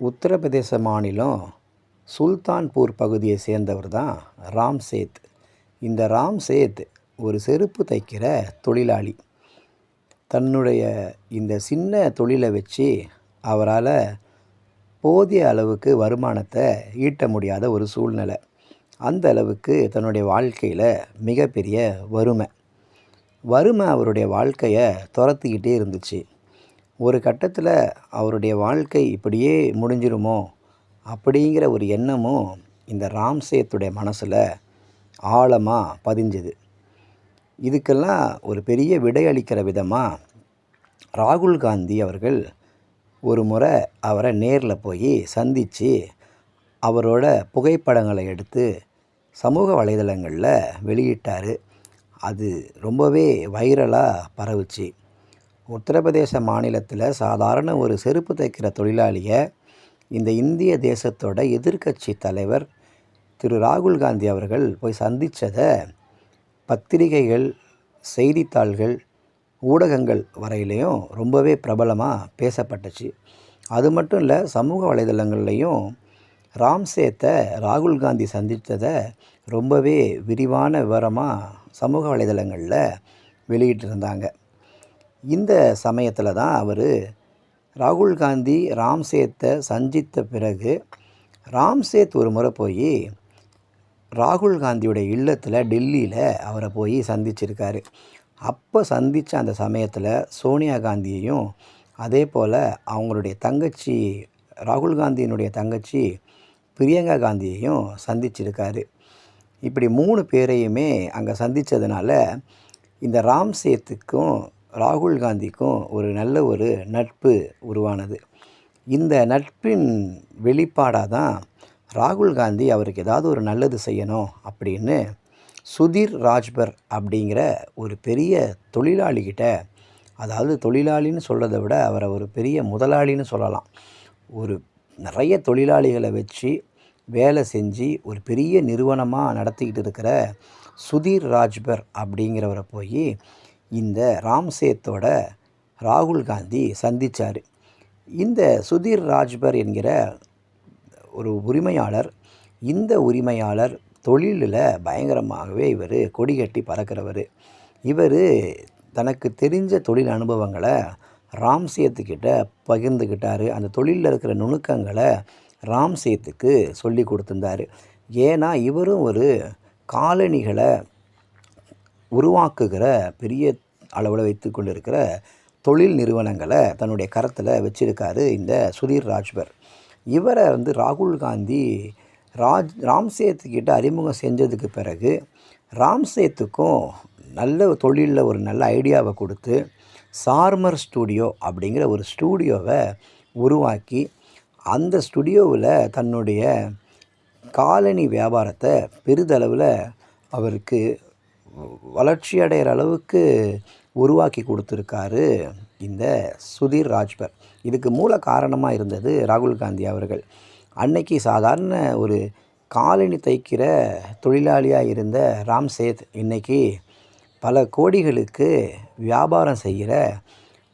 உத்தரப்பிரதேச மாநிலம் சுல்தான்பூர் பகுதியை சேர்ந்தவர் தான் ராம் சேத் இந்த ராம் சேத் ஒரு செருப்பு தைக்கிற தொழிலாளி. தன்னுடைய இந்த சின்ன தொழிலை வச்சு அவரால் போதிய அளவுக்கு வருமானத்தை ஈட்ட முடியாத ஒரு சூழ்நிலை. அந்த அளவுக்கு தன்னுடைய வாழ்க்கையில் மிகப்பெரிய வறுமை. வறுமை அவருடைய வாழ்க்கையை துரத்திக்கிட்டே இருந்துச்சு. ஒரு கட்டத்தில் அவருடைய வாழ்க்கை இப்படியே முடிஞ்சிருமோ அப்படிங்கிற ஒரு எண்ணமும் இந்த ராம்சேத்துடைய மனசில் ஆழமாக பதிஞ்சுது. இதுக்கெல்லாம் ஒரு பெரிய விடையளிக்கிற விதமாக ராகுல் காந்தி அவர்கள் ஒரு முறை அவரை நேரில் போய் சந்தித்து அவரோட புகைப்படங்களை எடுத்து சமூக வலைதளங்களில் வெளியிட்டார். அது ரொம்பவே வைரலாக பரவுச்சு. உத்தரப்பிரதேச மாநிலத்தில் சாதாரண ஒரு செருப்பு தைக்கிற தொழிலாளியை இந்த இந்திய தேசத்தோட எதிர்க்கட்சி தலைவர் திரு ராகுல் காந்தி அவர்கள் போய் சந்தித்ததை பத்திரிகைகள் செய்தித்தாள்கள் ஊடகங்கள் வரையிலையும் ரொம்பவே பிரபலமாக பேசப்பட்டுச்சு. அது மட்டும் இல்லை சமூக வலைதளங்கள்லையும் ராம்சேத்தை ராகுல் காந்தி சந்தித்ததை ரொம்பவே விரிவான விவரமாக சமூக வலைதளங்களில் வெளியிட்டிருந்தாங்க. இந்த சமயத்தில் தான் அவர் ராகுல் காந்தி ராம்சேத்தை சந்தித்த பிறகு ராம்சேத் ஒரு முறை போய் ராகுல் காந்தியோட இல்லத்தில் டெல்லியில் அவரை போய் சந்திச்சிருக்காரு. அப்போ சந்தித்த அந்த சமயத்தில் சோனியா காந்தியையும் அதே போல் அவங்களுடைய தங்கச்சி ராகுல் காந்தியினுடைய தங்கச்சி பிரியங்கா காந்தியையும் சந்திச்சிருக்காரு. இப்படி மூணு பேரையுமே அங்கே சந்தித்ததுனால இந்த ராம்சேத்துக்கும் ராகுல் காந்திக்கும் ஒரு நல்ல ஒரு நட்பு உருவானது. இந்த நட்பின் வெளிப்பாடாக தான் ராகுல் காந்தி அவருக்கு ஏதாவது ஒரு நல்லது செய்யணும் அப்படின்னு சுதீர் ராஜ்பர் அப்படிங்கிற ஒரு பெரிய தொழிலாளிகிட்ட அதாவது தொழிலாளின்னு சொல்கிறத விட அவரை ஒரு பெரிய முதலாளின்னு சொல்லலாம். ஒரு நிறைய தொழிலாளிகளை வச்சு வேலை செஞ்சு ஒரு பெரிய நிறுவனமாக நடத்திக்கிட்டு இருக்கிற சுதீர் ராஜ்பர் அப்படிங்கிறவரை போய் இந்த ராம்சேத்தோட ராகுல் காந்தி சந்தித்தார் இந்த சுதீர் ராஜ்பர் என்கிற ஒரு உரிமையாளர் இந்த உரிமையாளர் தொழிலில் பயங்கரமாகவே இவர் கொடி கட்டி பறக்கிறவர். இவர் தனக்கு தெரிஞ்ச தொழில் அனுபவங்களை ராம்சேத்துக்கிட்ட பகிர்ந்துக்கிட்டார். அந்த தொழிலில் இருக்கிற நுணுக்கங்களை ராம்சேத்துக்கு சொல்லி கொடுத்துருந்தார். ஏன்னா இவரும் ஒரு காலணிகளை உருவாக்குகிற பெரிய அளவில் வைத்து கொண்டிருக்கிற தொழில் நிறுவனங்களை தன்னுடைய கரத்தில் வச்சுருக்காரு இந்த சுதீர் ராஜ்பர். இவரை வந்து ராகுல் காந்தி ராஜ் ராம்சேத்துக்கிட்ட அறிமுகம் செஞ்சதுக்கு பிறகு ராம்சேத்துக்கும் நல்ல தொழிலில் ஒரு நல்ல ஐடியாவை கொடுத்து சார்மர் ஸ்டூடியோ அப்படிங்கிற ஒரு ஸ்டூடியோவை உருவாக்கி அந்த ஸ்டுடியோவில் தன்னுடைய காலனி வியாபாரத்தை பெரிதளவில் அவருக்கு வளர்ச்சி அடைகிற அளவுக்கு உருவாக்கி கொடுத்துருக்காரு இந்த சுதீர் ராஜ்பர். இதுக்கு மூல காரணமாக இருந்தது ராகுல் காந்தி அவர்கள். அன்னைக்கு சாதாரண ஒரு காலனி தைக்கிற தொழிலாளியாக இருந்த ராம் சேத் இன்றைக்கி பல கோடிகளுக்கு வியாபாரம் செய்கிற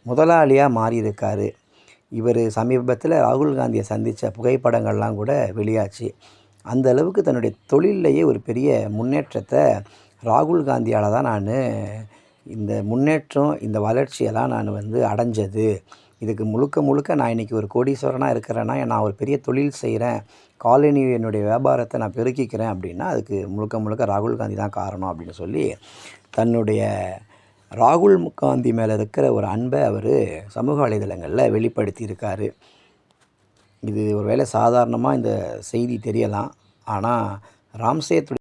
முதலாளியாக மாறியிருக்காரு. இவர் சமீபத்தில் ராகுல் காந்தியை சந்தித்த புகைப்படங்கள்லாம் கூட வெளியாச்சு. அந்த அளவுக்கு தன்னுடைய தொழிலையே ஒரு பெரிய முன்னேற்றத்தை ராகுல் காந்தியால் தான் நான் இந்த முன்னேற்றம் இந்த வளர்ச்சியெல்லாம் நான் வந்து அடைஞ்சது. இதுக்கு முழுக்க முழுக்க நான் இன்றைக்கி ஒரு கோடீஸ்வரனாக இருக்கிறேன்னா நான் ஒரு பெரிய தொழில் செய்கிறேன் காலனி என்னுடைய வியாபாரத்தை நான் பெருக்கிக்கிறேன் அப்படின்னா அதுக்கு முழுக்க முழுக்க ராகுல் காந்தி தான் காரணம் அப்படின்னு சொல்லி தன்னுடைய ராகுல் காந்தி மேலே இருக்கிற ஒரு அன்பை அவர் சமூக வலைதளங்களில் வெளிப்படுத்தியிருக்காரு. இது ஒரு வேளை சாதாரணமாக இந்த செய்தி தெரியலாம். ஆனால் ராம்சேத்துடைய